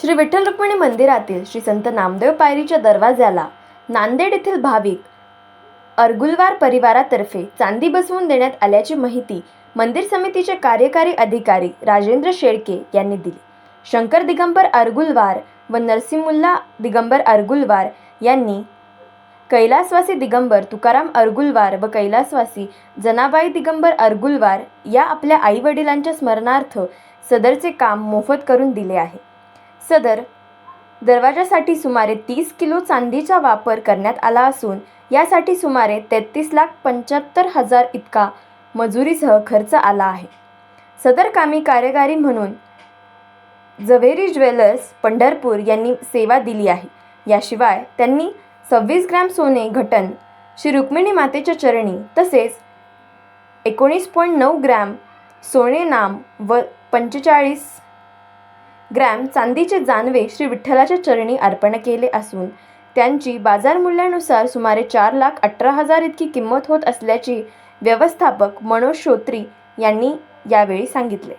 श्री विठ्ठल रुक्मिणी मंदिरातील श्री संत नामदेव पायरीच्या दरवाज्याला नांदेड येथील भाविक अर्गुलवार परिवारातर्फे चांदी बसवून देण्यात आल्याची माहिती मंदिर समितीचे कार्यकारी अधिकारी राजेंद्र शेळके यांनी दिली. शंकर दिगंबर अर्गुलवार व नरसिंमुल्ला दिगंबर अर्गुलवार यांनी कैलासवासी दिगंबर तुकाराम अर्गुलवार व कैलासवासी जनाबाई दिगंबर अर्गुलवार या आपल्या आईवडिलांच्या स्मरणार्थ सदरचे काम मोफत करून दिले आहे. सदर दरवाजासाठी सुमारे तीस किलो चांदीचा वापर करण्यात आला असून यासाठी सुमारे तेहतीस लाख पंच्याहत्तर हजार इतका मजुरीसह खर्च आला आहे. सदर कामी कार्यकारी म्हणून जवेरी ज्वेलर्स पंढरपूर यांनी सेवा दिली आहे. याशिवाय त्यांनी सव्वीस ग्रॅम सोने घटन श्री रुक्मिणी मातेच्या चरणी तसेच एकोणीस पॉईंट नऊ ग्रॅम सोने नाम व पंचेचाळीस ग्रॅम चांदीचे जानवे श्री विठ्ठलाच्या चरणी अर्पण केले असून त्यांची बाजार मूल्यानुसार सुमारे चार लाख अठरा हजार इतकी किंमत होत असल्याची व्यवस्थापक मनोज श्रोत्री यांनी यावेळी सांगितले.